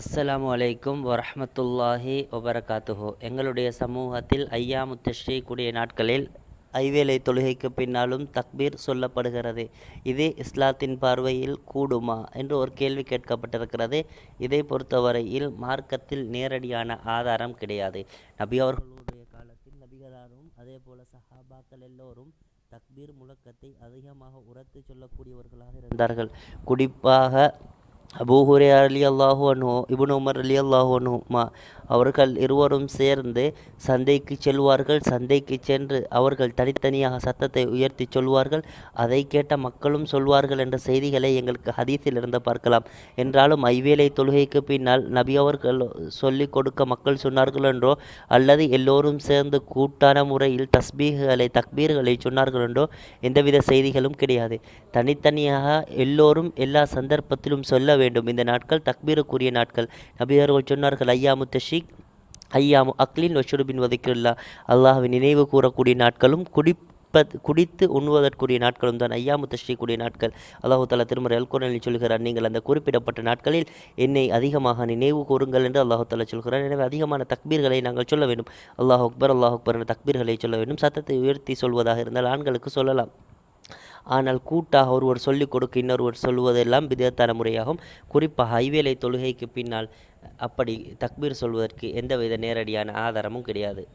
அஸ்ஸலாமு அலைக்கும் வரஹ்மத்துல்லாஹி ஒபரகாத்துஹோ எங்களுடைய சமூகத்தில் ஐயாமு கூடிய நாட்களில் ஐவேளை தொழுகைக்கு பின்னாலும் தக்பீர் சொல்லப்படுகிறது. இது இஸ்லாத்தின் பார்வையில் கூடுமா என்று ஒரு கேள்வி கேட்கப்பட்டிருக்கிறது. இதை பொறுத்தவரையில் மார்க்கத்தில் நேரடியான ஆதாரம் கிடையாது. நபி அவர்களுடைய காலத்தில் நபிகளாரும் அதே போல சஹாபாக்கள் எல்லோரும் தக்பீர் முழக்கத்தை அதிகமாக உரத்து சொல்லக்கூடியவர்களாக இருந்தார்கள். குறிப்பாக ಅಬೂ ಹುರೇ ಅಲಿ ಅಲ್ಲಾಹು ಅನು ಇಬುನ್ ಉಮರ್ ಅಲಿ ಅಲ್ಲಾಹು ಅನು ಮಾ அவர்கள் இருவரும் சேர்ந்து சந்தைக்கு செல்வார்கள். சந்தைக்கு சென்று அவர்கள் தனித்தனியாக சத்தத்தை உயர்த்தி சொல்வார்கள். அதை கேட்ட மக்களும் சொல்வார்கள் என்ற செய்திகளை எங்களுக்கு ஹதீஸில் இருந்து பார்க்கலாம். என்றாலும் ஐவேளை தொழுகைக்கு பின்னால் நபி அவர்கள் சொல்லிக் கொடுக்க மக்கள் சொன்னார்கள் என்றோ அல்லது எல்லோரும் சேர்ந்து கூட்டான முறையில் தஸ்பீகளை தக்பீர்களை சொன்னார்கள் என்றோ எந்தவித செய்திகளும் கிடையாது. தனித்தனியாக எல்லோரும் எல்லா சந்தர்ப்பத்திலும் சொல்ல வேண்டும். இந்த நாட்கள் தக்பீருக்குரிய நாட்கள். நபி அவர்கள் சொன்னார்கள் ஐயா முத்தஷி ஐயாமு அக்லின் வஷுருபின் வதிக்கில்லா அல்லாஹ்வின் நினைவு கூறக்கூடிய நாட்களும் குடிப்ப குடித்து உண்ணுவதற்குரிய நாட்களும் தான் ஐயாமு தஷ்ரீக்குரிய நாட்கள். அல்லாஹு தாலா திருமறை அல்குரனில் சொல்கிறார் நீங்கள் அந்த குறிப்பிடப்பட்ட நாட்களில் என்னை அதிகமாக நினைவு கூறுங்கள் என்று அல்லாஹு தாலா சொல்கிறார். எனவே அதிகமான தக்பீர்களை நாங்கள் சொல்ல வேண்டும். அல்லாஹ் அக்பர் அல்லாஹ் அக்பர் என்ற தக்பீர்களை சொல்ல வேண்டும். சத்தத்தை உயர்த்தி சொல்வதாக இருந்தால் ஆண்களுக்கு சொல்லலாம். ஆனால் கூட்டாக ஒருவர் சொல்லிக் கொடுக்க இன்னொருவர் சொல்வதெல்லாம் விதத்தான முறையாகும். குறிப்பாக ஐவேளை தொழுகைக்கு பின்னால் அப்படி தக்பீர் சொல்வதற்கு எந்தவித நேரடியான ஆதாரமும் கிடையாது.